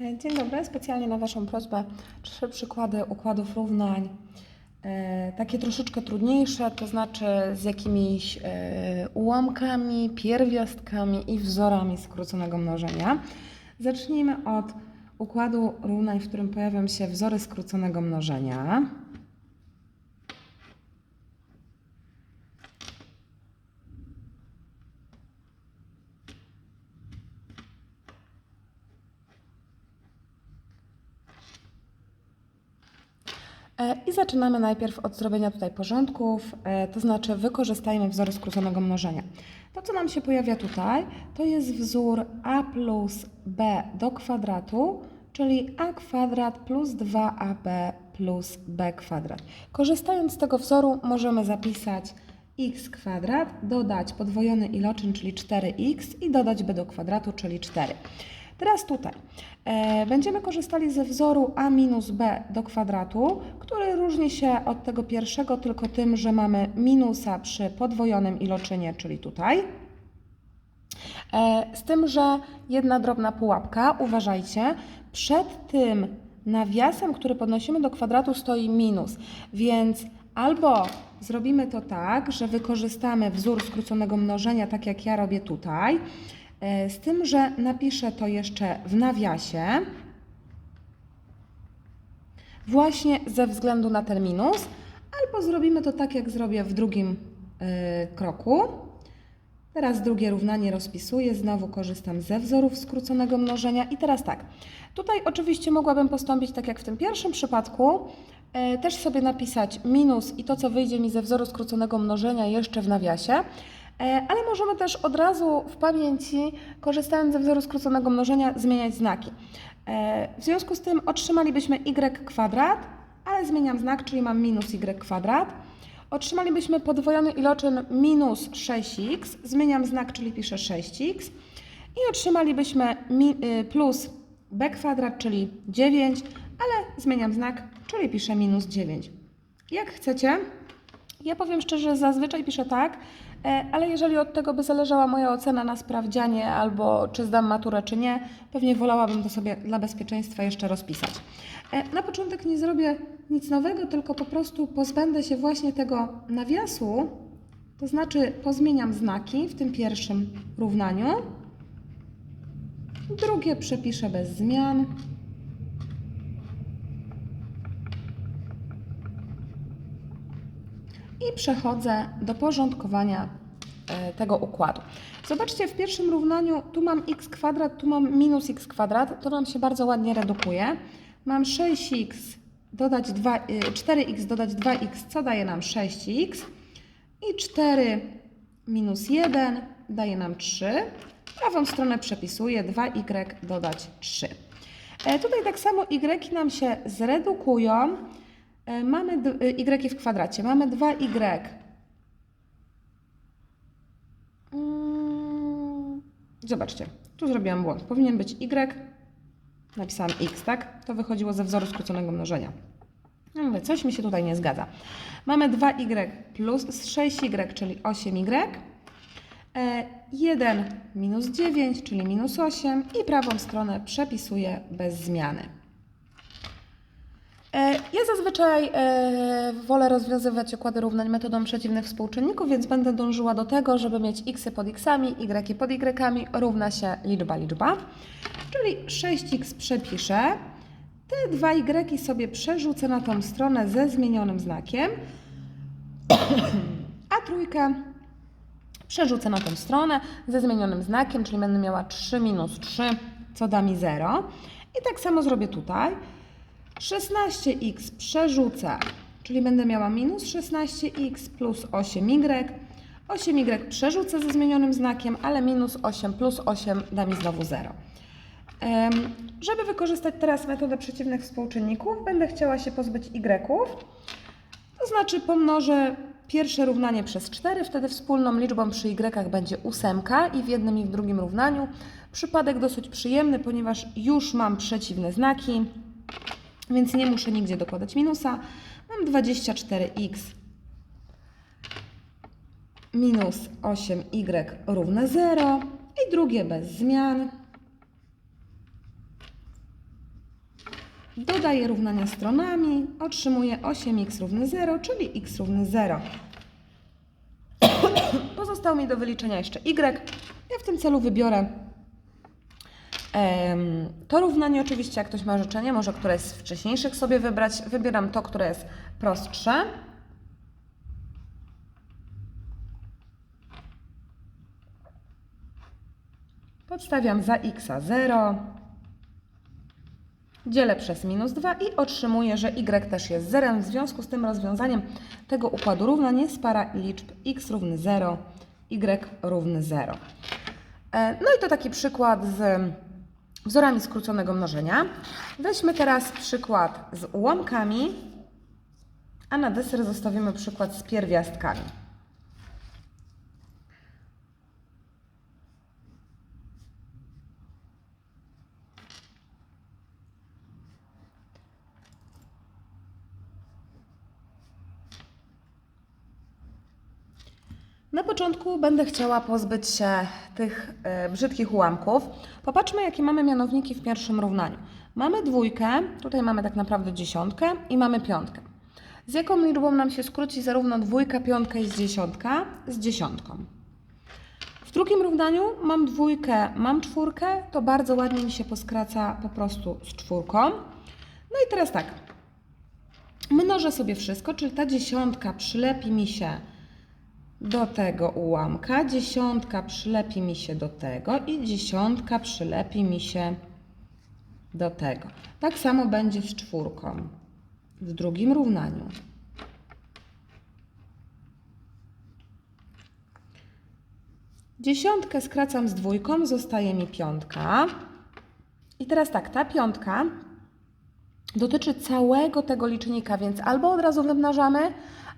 E, Dzień dobry. Specjalnie na Waszą prośbę trzy przykłady układów równań. E, takie troszeczkę trudniejsze, to znaczy z jakimiś e, ułamkami, pierwiastkami i wzorami skróconego mnożenia. Zacznijmy od układu równań, w którym pojawią się wzory skróconego mnożenia. E, I zaczynamy najpierw od zrobienia tutaj porządków, e, to znaczy wykorzystajmy wzory skróconego mnożenia. To, co nam się pojawia tutaj, to jest wzór a plus b do kwadratu, czyli a kwadrat plus 2ab plus b kwadrat. Korzystając z tego wzoru możemy zapisać x kwadrat, dodać podwojony iloczyn, czyli 4x i dodać b do kwadratu, czyli 4. Teraz tutaj e, będziemy korzystali ze wzoru a minus b do kwadratu, który różni się od tego pierwszego tylko tym, że mamy minusa przy podwojonym iloczynie, czyli tutaj. E, z tym, że jedna drobna pułapka, uważajcie, przed tym nawiasem, który podnosimy do kwadratu stoi minus, więc albo zrobimy to tak, że wykorzystamy wzór skróconego mnożenia, tak jak ja robię tutaj, Z tym, że napiszę to jeszcze w nawiasie, właśnie ze względu na ten minus, albo zrobimy to tak, jak zrobię w drugim e, kroku. Teraz drugie równanie rozpisuję, znowu korzystam ze wzorów skróconego mnożenia. I teraz tak. Tutaj oczywiście mogłabym postąpić tak jak w tym pierwszym przypadku, e, też sobie napisać minus i to, co wyjdzie mi ze wzoru skróconego mnożenia jeszcze w nawiasie, E, ale możemy też od razu w pamięci, korzystając ze wzoru skróconego mnożenia, zmieniać znaki. E, W związku z tym otrzymalibyśmy y kwadrat, ale zmieniam znak, czyli mam minus y kwadrat. Otrzymalibyśmy podwojony iloczyn minus 6x, zmieniam znak, czyli piszę 6x. I otrzymalibyśmy y, plus b kwadrat, czyli 9, ale zmieniam znak, czyli piszę minus 9. Jak chcecie, ja powiem szczerze, zazwyczaj piszę tak, e, ale jeżeli od tego by zależała moja ocena na sprawdzianie albo czy zdam maturę, czy nie, pewnie wolałabym to sobie dla bezpieczeństwa jeszcze rozpisać. E, Na początek nie zrobię nic nowego, tylko po prostu pozbędę się właśnie tego nawiasu, to znaczy pozmieniam znaki w tym pierwszym równaniu. Drugie przepiszę bez zmian. I przechodzę do porządkowania e, tego układu. Zobaczcie, w pierwszym równaniu tu mam x kwadrat, tu mam minus x kwadrat, to nam się bardzo ładnie redukuje. Mam 6x dodać 2, y, 4x dodać 2x, co daje nam 6x i 4 minus 1 daje nam 3. Prawą stronę przepisuję 2y dodać 3. E, Tutaj tak samo y nam się zredukują. E, Mamy d- y w kwadracie. Mamy 2y. Mm, Zobaczcie, tu zrobiłam błąd. Powinien być y, napisałam x, tak? To wychodziło ze wzoru skróconego mnożenia. No mówię, coś mi się tutaj nie zgadza. Mamy 2y plus 6y, czyli 8y. E, 1 minus 9, czyli minus 8 i prawą stronę przepisuję bez zmiany. E, Ja zazwyczaj e, wolę rozwiązywać układy równań metodą przeciwnych współczynników, więc będę dążyła do tego, żeby mieć x pod xami, y pod y równa się liczba liczba. Czyli 6x przepiszę, te dwa y sobie przerzucę na tą stronę ze zmienionym znakiem, a trójkę przerzucę na tą stronę ze zmienionym znakiem, czyli będę miała 3 minus 3, co da mi 0. I tak samo zrobię tutaj. 16x przerzucę, czyli będę miała minus 16x plus 8y. 8y przerzucę ze zmienionym znakiem, ale minus 8 plus 8 da mi znowu 0. Em, Żeby wykorzystać teraz metodę przeciwnych współczynników, będę chciała się pozbyć y. To znaczy pomnożę pierwsze równanie przez 4, wtedy wspólną liczbą przy y będzie ósemka i w jednym i w drugim równaniu. Przypadek dosyć przyjemny, ponieważ już mam przeciwne znaki, więc nie muszę nigdzie dokładać minusa. Mam 24x minus 8y równe 0 i drugie bez zmian. Dodaję równania stronami, otrzymuję 8x równy 0, czyli x równy 0. Pozostało mi do wyliczenia jeszcze y. Ja w tym celu wybiorę to równanie. Oczywiście, jak ktoś ma życzenie, może które z wcześniejszych sobie wybrać. Wybieram to, które jest prostsze. Podstawiam za x 0. Dzielę przez minus 2 i otrzymuję, że y też jest zerem. W związku z tym rozwiązaniem tego układu równań jest para liczb x równy 0, y równy 0. E, No i to taki przykład z wzorami skróconego mnożenia. Weźmy teraz przykład z ułamkami, a na deser zostawimy przykład z pierwiastkami. Na początku będę chciała pozbyć się tych e, brzydkich ułamków. Popatrzmy, jakie mamy mianowniki w pierwszym równaniu. Mamy dwójkę, tutaj mamy tak naprawdę dziesiątkę i mamy piątkę. Z jaką liczbą nam się skróci zarówno dwójka, piątka i z dziesiątka? Z dziesiątką. W drugim równaniu mam dwójkę, mam czwórkę, to bardzo ładnie mi się poskraca po prostu z czwórką. No i teraz tak, mnożę sobie wszystko, czyli ta dziesiątka przylepi mi się do tego ułamka, dziesiątka przylepi mi się do tego i dziesiątka przylepi mi się do tego. Tak samo będzie z czwórką w drugim równaniu. Dziesiątkę skracam z dwójką, zostaje mi piątka. I teraz tak, ta piątka dotyczy całego tego licznika, więc albo od razu wymnażamy,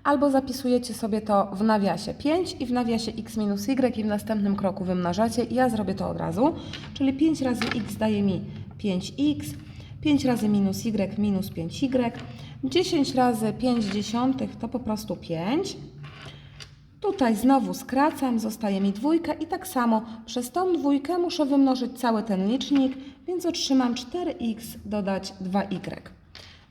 albo zapisujecie sobie to w nawiasie 5 i w nawiasie x minus y i w następnym kroku wymnażacie. Ja zrobię to od razu, czyli 5 razy x daje mi 5x, 5 razy minus y minus 5y, 10 razy 5 dziesiątych to po prostu 5. Tutaj znowu skracam, zostaje mi dwójka i tak samo przez tą dwójkę muszę wymnożyć cały ten licznik, więc otrzymam 4x dodać 2y.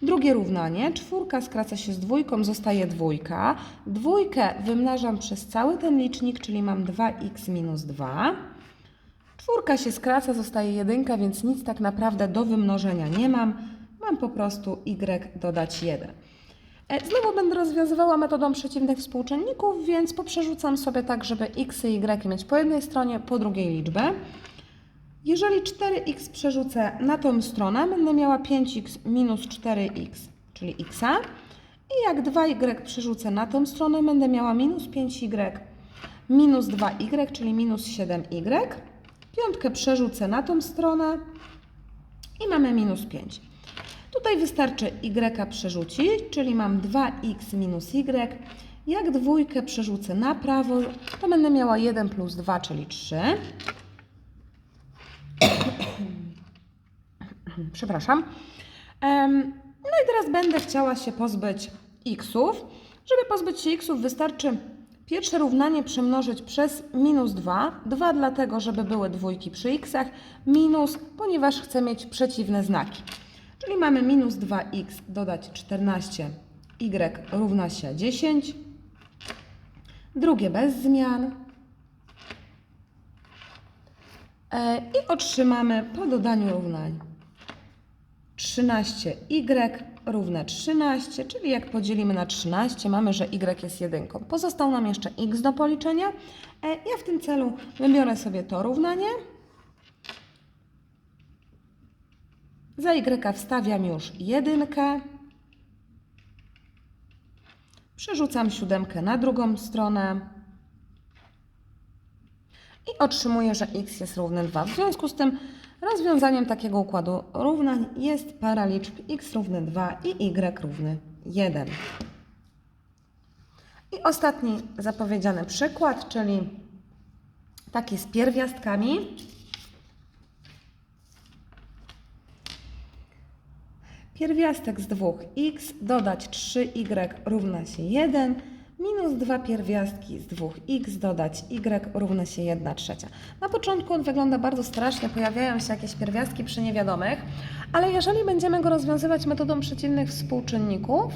Drugie równanie, czwórka skraca się z dwójką, zostaje dwójka. Dwójkę wymnażam przez cały ten licznik, czyli mam 2x minus 2. Czwórka się skraca, zostaje jedynka, więc nic tak naprawdę do wymnożenia nie mam. Mam po prostu y dodać 1. E, Znowu będę rozwiązywała metodą przeciwnych współczynników, więc poprzerzucam sobie tak, żeby x i y mieć po jednej stronie, po drugiej liczbę. Jeżeli 4x przerzucę na tą stronę, będę miała 5x minus 4x, czyli x. I jak 2y przerzucę na tą stronę, będę miała minus 5y minus 2y, czyli minus 7y. Piątkę przerzucę na tą stronę i mamy minus 5. Tutaj wystarczy y przerzucić, czyli mam 2x minus y. Jak dwójkę przerzucę na prawo, to będę miała 1 plus 2, czyli 3. Przepraszam. No i teraz będę chciała się pozbyć xów. Żeby pozbyć się xów wystarczy pierwsze równanie przemnożyć przez minus 2. 2 dlatego, żeby były dwójki przy xach, minus, ponieważ chcę mieć przeciwne znaki. Czyli mamy minus 2x dodać 14, y równa się 10. Drugie bez zmian. E, I otrzymamy po dodaniu równań 13y równe 13, czyli jak podzielimy na 13, mamy, że y jest jedynką. Pozostał nam jeszcze x do policzenia. E, Ja w tym celu wybiorę sobie to równanie. Za y wstawiam już jedynkę. Przerzucam siódemkę na drugą stronę. I otrzymuję, że x jest równy 2. W związku z tym rozwiązaniem takiego układu równań jest para liczb x równy 2 i y równy 1. I ostatni zapowiedziany przykład, czyli taki z pierwiastkami. Pierwiastek z 2x dodać 3y równa się 1. minus 2 pierwiastki z 2x dodać y równa się 1 trzecia. Na początku on wygląda bardzo strasznie, pojawiają się jakieś pierwiastki przy niewiadomych, ale jeżeli będziemy go rozwiązywać metodą przeciwnych współczynników,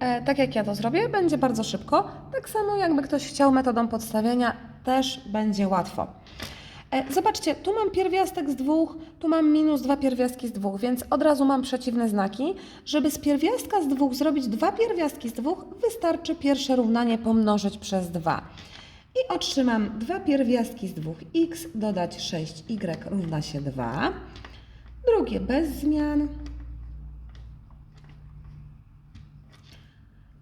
e, tak jak ja to zrobię, będzie bardzo szybko. Tak samo jakby ktoś chciał metodą podstawienia, też będzie łatwo. E, Zobaczcie, tu mam pierwiastek z dwóch, tu mam minus dwa pierwiastki z dwóch, więc od razu mam przeciwne znaki. Żeby z pierwiastka z dwóch zrobić dwa pierwiastki z dwóch, wystarczy pierwsze równanie pomnożyć przez dwa. I otrzymam dwa pierwiastki z dwóch x dodać 6y równa się 2. Drugie bez zmian.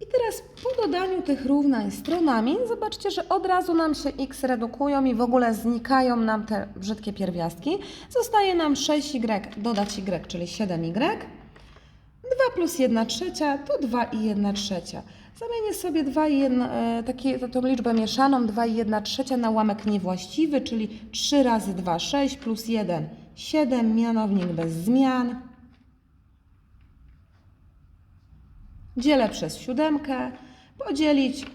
I teraz po dodaniu tych równań stronami, zobaczcie, że od razu nam się x redukują i w ogóle znikają nam te brzydkie pierwiastki. Zostaje nam 6y dodać y, czyli 7y. 2 plus 1 trzecia to 2 i 1 trzecia. Zamienię sobie 2 i 1, e, takie, to, tą liczbę mieszaną 2 i 1 trzecia na łamek niewłaściwy, czyli 3 razy 2 6 plus 1 7, mianownik bez zmian. Dzielę przez siódemkę, podzielić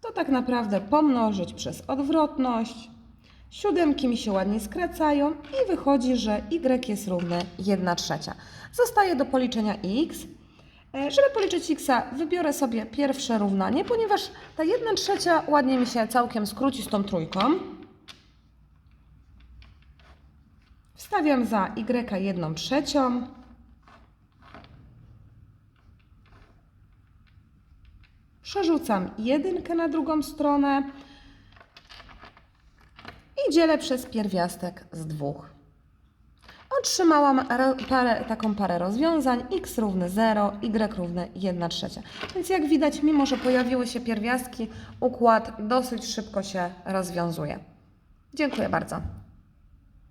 to tak naprawdę pomnożyć przez odwrotność. Siódemki mi się ładnie skracają i wychodzi, że y jest równe 1 trzecia. Zostaje do policzenia x. E, Żeby policzyć x, wybiorę sobie pierwsze równanie, ponieważ ta 1 trzecia ładnie mi się całkiem skróci z tą trójką. Wstawiam za y 1 trzecią. Przerzucam jedynkę na drugą stronę i dzielę przez pierwiastek z dwóch. Otrzymałam parę, taką parę rozwiązań x równy 0, y równy 1 trzecia. Więc jak widać, mimo że pojawiły się pierwiastki, układ dosyć szybko się rozwiązuje. Dziękuję bardzo.